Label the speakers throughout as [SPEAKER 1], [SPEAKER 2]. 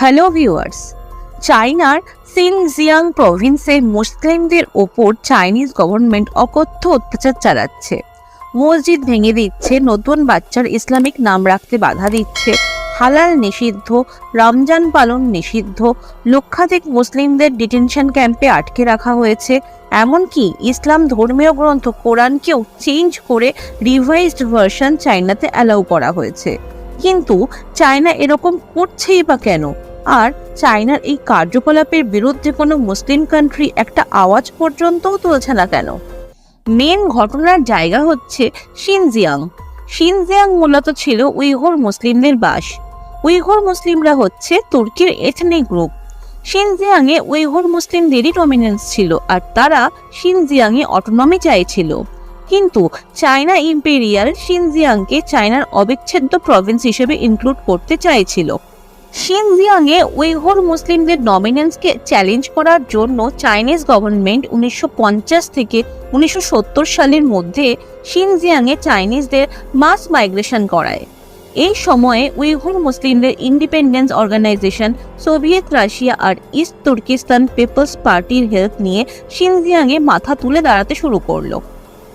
[SPEAKER 1] Hello viewers চায়নার Xinjiang প্রভিন্সে মুসলিমদের ওপর চাইনিজ গভর্নমেন্ট অকথ্য অত্যাচার চালাচ্ছে। মসজিদ ভেঙে দিচ্ছে, নতুন বাচ্চার ইসলামিক নাম রাখতে বাধা দিচ্ছে, হালাল নিষিদ্ধ, রমজান পালন নিষিদ্ধ, লক্ষাধিক মুসলিমদের ডিটেনশন ক্যাম্পে আটকে রাখা হয়েছে। এমনকি ইসলাম ধর্মীয় গ্রন্থ কোরআনকেও চেঞ্জ করে রিভাইজড ভার্সন চাইনাতে অ্যালাউ করা হয়েছে। কিন্তু চায়না এরকম করছেই বা কেন? আর চায়নার এই কার্যকলাপের বিরুদ্ধে কোনো মুসলিম কান্ট্রি একটা আওয়াজ পর্যন্তও তুলছে না কেন? মেন ঘটনার জায়গা হচ্ছে শিনজিয়াং শিনজিয়াং মূলত ছিল উইঘুর মুসলিমদের বাস। উইঘুর মুসলিমরা হচ্ছে তুর্কির এথনিক গ্রুপ শিনজিয়াংয়ে উইঘুর মুসলিমদেরই ডমিনেন্স ছিল আর তারা শিনজিয়াংয়ে অটোনমি চাইছিল। কিন্তু চায়না ইম্পেরিয়াল শিনজিয়াংকে চায়নার অবিচ্ছেদ্য প্রভিন্স হিসেবে ইনক্লুড করতে চাইছিল। শিনজিয়াংয়ে উইঘুর মুসলিমদের ডমিনেন্সকে চ্যালেঞ্জ করার জন্য চাইনিজ গভর্নমেন্ট উনিশশো পঞ্চাশ থেকে উনিশশো সত্তর সালের মধ্যে শিনজিয়াংয়ে চাইনিজদের মাস মাইগ্রেশন করায়। এই সময়ে উইঘুর মুসলিমদের ইন্ডিপেন্ডেন্স অর্গানাইজেশন সোভিয়েত রাশিয়া আর ইস্ট তুর্কিস্তান পিপলস পার্টির হেল্প নিয়ে শিনজিয়াংয়ে মাথা তুলে দাঁড়াতে শুরু করল।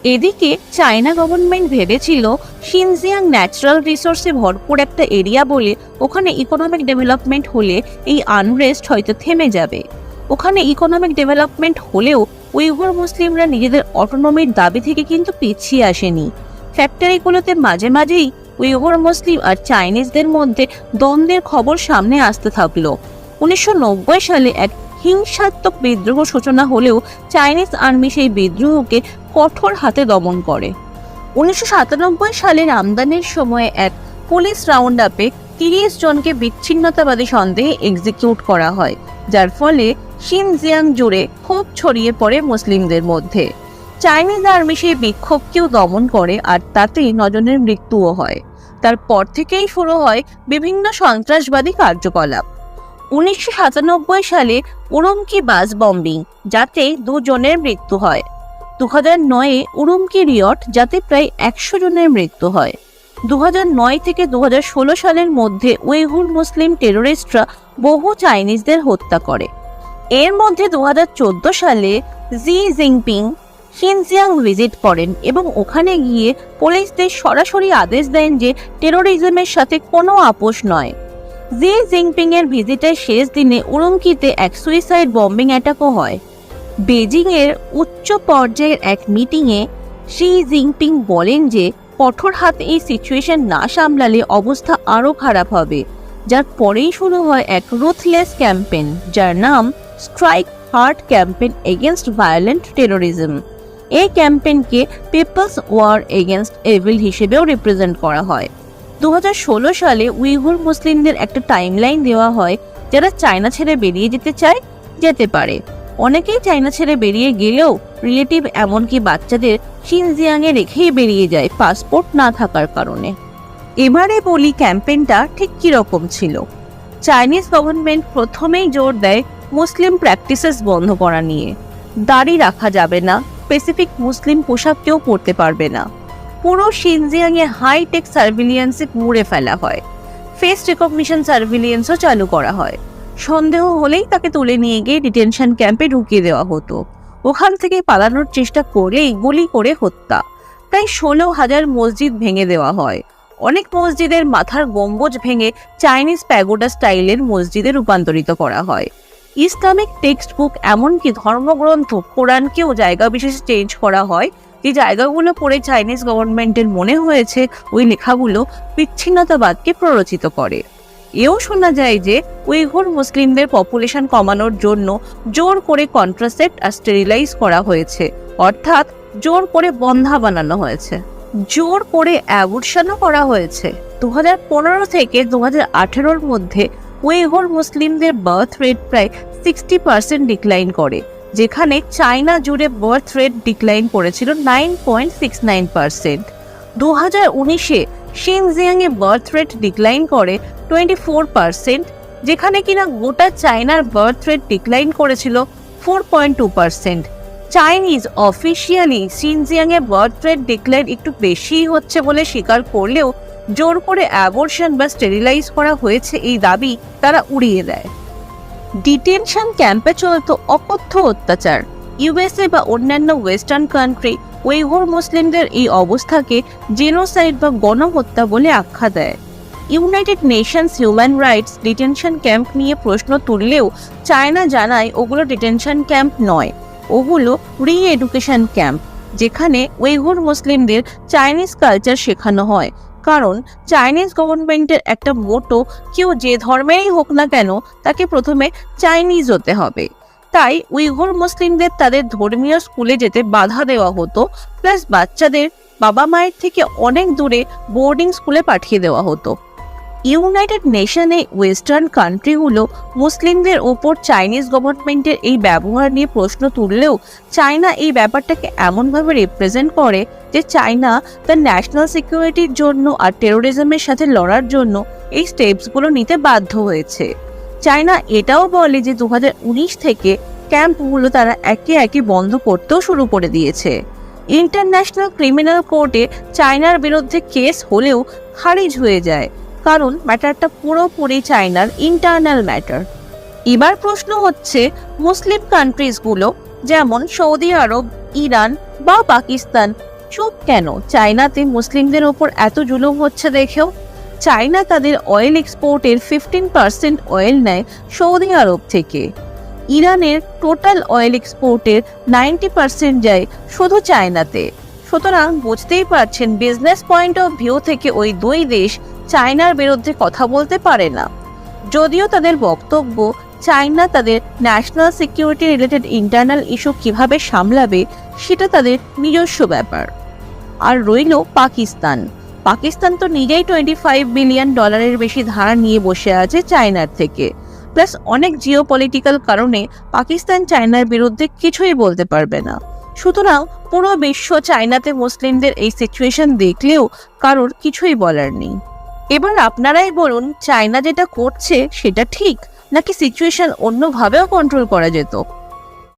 [SPEAKER 1] এদিকে চায়না গভর্নমেন্ট ভেবেছিল শিনজিয়াং ন্যাচারাল রিসোর্সে ভরপুর একটা এরিয়া বলে ওখানে ইকোনমিক ডেভেলপমেন্ট হলে এই আনরেস্ট হয়তো থেমে যাবে। ওখানে ইকোনমিক ডেভেলপমেন্ট হলেও উইঘুর মুসলিমরা নিজেদের অটোনমির দাবি থেকে কিন্তু পিছিয়ে আসেনি। ফ্যাক্টরিগুলোতে মাঝে মাঝেই উইঘুর মুসলিম আর চাইনিজদের মধ্যে দ্বন্দ্বের খবর সামনে আসতে থাকল। উনিশশো নব্বই সালে এক হিংসাত্মক বিদ্রোহ সূচনা হলেও চাইনিজ আর্মি সেই বিদ্রোহকে কঠোর হাতে দমন করে। উনিশশো সাতানব্বই সালের আমদানির সময় এক পুলিশ রাউন্ড আপে তিরিশ জনকে বিচ্ছিন্নতাবাদী সন্দেহে এক্সিকিউট করা হয়, যার ফলে শিনজিয়াং জুড়ে ক্ষোভ ছড়িয়ে পড়ে মুসলিমদের মধ্যে। চাইনিজ আর্মি সেই বিক্ষোভকেও দমন করে আর তাতেই নজনের মৃত্যুও হয়। তারপর থেকেই শুরু হয় বিভিন্ন সন্ত্রাসবাদী কার্যকলাপ। উনিশশো সাতানব্বই সালে উরুমকি বাস বম্বিং যাতে দুজনের মৃত্যু হয়। দু হাজার নয়ে উরুমকি রিয়ট যাতে প্রায় একশো জনের মৃত্যু হয়। দু নয় থেকে দু সালের মধ্যে উইঘুর মুসলিম টেরোরিস্টরা বহু চাইনিজদের হত্যা করে। এর মধ্যে দু হাজার চোদ্দ সালে জি জিংপিং শিনজিয়াং ভিজিট করেন এবং ওখানে গিয়ে পুলিশদের সরাসরি আদেশ দেন যে টেরোরিজমের সাথে কোনো আপোষ নয়। জি জিনপিং এর ভিজিটের শেষ দিনে উরুমকিতে এক সুইসাইড বম্বিং অ্যাটাকও হয়। বেজিং এর উচ্চ পর্যায়ের এক মিটিংয়ে শি জিনপিং বলেন যে, কঠোর হাতে এই সিচুয়েশন না সামলালে অবস্থা আরও খারাপ হবে, যার পরেই শুরু হয় এক রুথলেস ক্যাম্পেন যার নাম strike hard campaign against violent terrorism এই ক্যাম্পেনকে পিপলস ওয়ার এগেনস্ট এভিল হিসেবেও রিপ্রেজেন্ট করা হয়। দু হাজার ষোলো সালে উইঘুর মুসলিমদের একটা টাইমলাইন দেওয়া হয় যারা চায়না ছেড়ে বেরিয়ে যেতে চায়, যেতে পারে। অনেকেই চায়না ছেড়ে বেরিয়ে গেলেও রিলেটিভ এমনকি বাচ্চাদের শিনজিয়াংয়ে রেখেই বেরিয়ে যায় পাসপোর্ট না থাকার কারণে। এবারে বলি ক্যাম্পেইনটা ঠিক কীরকম ছিল। চাইনিজ গভর্নমেন্ট প্রথমেই জোর দেয় মুসলিম প্র্যাকটিসেস বন্ধ করা নিয়ে। দাড়ি রাখা যাবে না স্পেসিফিক মুসলিম পোশাক কেউ পরতে পারবে না। পুরো শিনজিয়াংয়ে হাইটেক সার্ভিলিয়েন্সে মুড়ে ফেলা হয়। ফেস রেকগনিশন সার্ভিলিয়েন্সও চালু করা হয়। সন্দেহ হলেই তাকে তুলে নিয়ে গিয়ে ডিটেনশন ক্যাম্পে ঢুকিয়ে দেওয়া হতো। ওখান থেকে পালানোর চেষ্টা করলেই গুলি করে হত্যা। প্রায় ষোলো হাজার মসজিদ ভেঙে দেওয়া হয়। অনেক মসজিদের মাথার গম্বুজ ভেঙে চাইনিজ প্যাগোডা স্টাইলের মসজিদে রূপান্তরিত করা হয়। ইসলামিক টেক্সট বুক এমনকি ধর্মগ্রন্থ, কোরআনকেও জায়গা বিশেষ চেঞ্জ করা হয় যে জায়গাগুলো পড়ে চাইনিজ গভর্নমেন্টের মনে হয়েছে, ওই লেখাগুলো বিচ্ছিন্নতাবাদকে প্ররোচিত করে। এও শোনা যায় যে উইঘুর মুসলিমদের পপুলেশন কমানোর জন্য জোর করে কন্ট্রাসেপ্ট আর স্টেরিলাইজ করা হয়েছে, অর্থাৎ জোর করে বন্ধা বানানো হয়েছে। জোর করে অ্যাবর্শনও করা হয়েছে। দু থেকে দু হাজার মধ্যে উইঘুর মুসলিমদের বার্থ রেট প্রায় সিক্সটি পার্সেন্ট ডিক্লাইন করে। যেখানে চায়না জুড়ে বার্থ রেট ডিক্লাইন করেছিল nine point six nine percent. দু হাজার উনিশে শিনজিয়াংয়ে বার্থ রেট ডিক্লাইন করে টোয়েন্টি ফোর পার্সেন্ট, যেখানে কিনা গোটা চায়নার বার্থ রেট ডিক্লাইন করেছিল four point two percent. Chinese officially শিনজিয়াংয়ে birth rate decline একটু বেশিই হচ্ছে বলে স্বীকার করলেও জোর করে অ্যাবর্শন বা স্টেরিলাইজ করা হয়েছে এই দাবি তারা উড়িয়ে দেয়। ডিটেনশন ক্যাম্পে চলত অকথ্য অত্যাচার। ইউএসএ বা অন্যান্য ওয়েস্টার্ন কান্ট্রি উইঘুর মুসলিমদের এই অবস্থাকে জেনোসাইড বা গণহত্যা বলে আখ্যা দেয়। United Nations human rights detention camp নিয়ে প্রশ্ন তুললেও চায়না জানায় ওগুলো ডিটেনশন ক্যাম্প নয়, ওগুলো রি এডুকেশন ক্যাম্প যেখানে উইঘুর মুসলিমদের চাইনিজ কালচার শেখানো হয়। কারণ চাইনিজ গভর্নমেন্টের একটা মোটো কেউ যে ধর্মেরই হোক না কেন, তাকে প্রথমে চাইনিজ হতে হবে। তাই উইঘুর মুসলিমদের তাদের ধর্মীয় স্কুলে যেতে বাধা দেওয়া হতো প্লাস বাচ্চাদের বাবা মায়ের থেকে অনেক দূরে বোর্ডিং স্কুলে পাঠিয়ে দেওয়া হতো। ইউনাইটেড নেশনে ওয়েস্টার্ন কান্ট্রিগুলো মুসলিমদের ওপর চাইনিজ গভর্নমেন্টের এই ব্যবহার নিয়ে প্রশ্ন তুললেও চায়না এই ব্যাপারটাকে এমনভাবে রিপ্রেজেন্ট করে যে চায়না তার ন্যাশনাল সিকিউরিটির জন্য আর টেরোরিজমের সাথে লড়ার জন্য এই স্টেপসগুলো নিতে বাধ্য হয়েছে। চায়না এটাও বলে যে দু হাজার উনিশ থেকে ক্যাম্পগুলো তারা একে একে বন্ধ করতেও শুরু করে দিয়েছে। ইন্টারন্যাশনাল ক্রিমিনাল কোর্টে চায়নার বিরুদ্ধে কেস হলেও খারিজ হয়ে যায়। কারণ ম্যাটারটা পুরোপুরি চায়নার ইন্টারনাল ম্যাটার এবার প্রশ্ন হচ্ছে, মুসলিম কান্ট্রিজগুলো যেমন সৌদি আরব, ইরান বা পাকিস্তান, চুপ কেন? চায়নাতে মুসলিমদের ওপর এত জুলুম হচ্ছে দেখেও? চায়না তাদের অয়েল এক্সপোর্টের ফিফটিন পার্সেন্ট অয়েল নেয় সৌদি আরব থেকে। ইরানের টোটাল অয়েল এক্সপোর্টের নাইনটি পার্সেন্ট যায় শুধু চায়নাতে। সুতরাং বুঝতেই পারছেন বিজনেস পয়েন্ট অফ ভিউ থেকে ওই দুই দেশ চায়নার বিরুদ্ধে কথা বলতে পারে না। যদিও তাদের বক্তব্য চায়না তাদের national security related internal issue কীভাবে সামলাবে, সেটা তাদের নিজস্ব ব্যাপার। আর রইল পাকিস্তান। পাকিস্তান তো নিজেই টোয়েন্টি ফাইভ বিলিয়ন ডলারের বেশি ধার নিয়ে বসে আছে চায়নার থেকে। প্লাস অনেক জিও পলিটিক্যাল কারণে পাকিস্তান চায়নার বিরুদ্ধে কিছুই বলতে পারবে না। সুতরাং পুরো বিশ্ব চায়নাতে মুসলিমদের এই সিচুয়েশন দেখলেও কারোর কিছুই বলার নেই। এবার আপনারাই বলুন চায়না যেটা করছে সেটা ঠিক নাকি সিচুয়েশন অন্যভাবেও কন্ট্রোল করা যেত?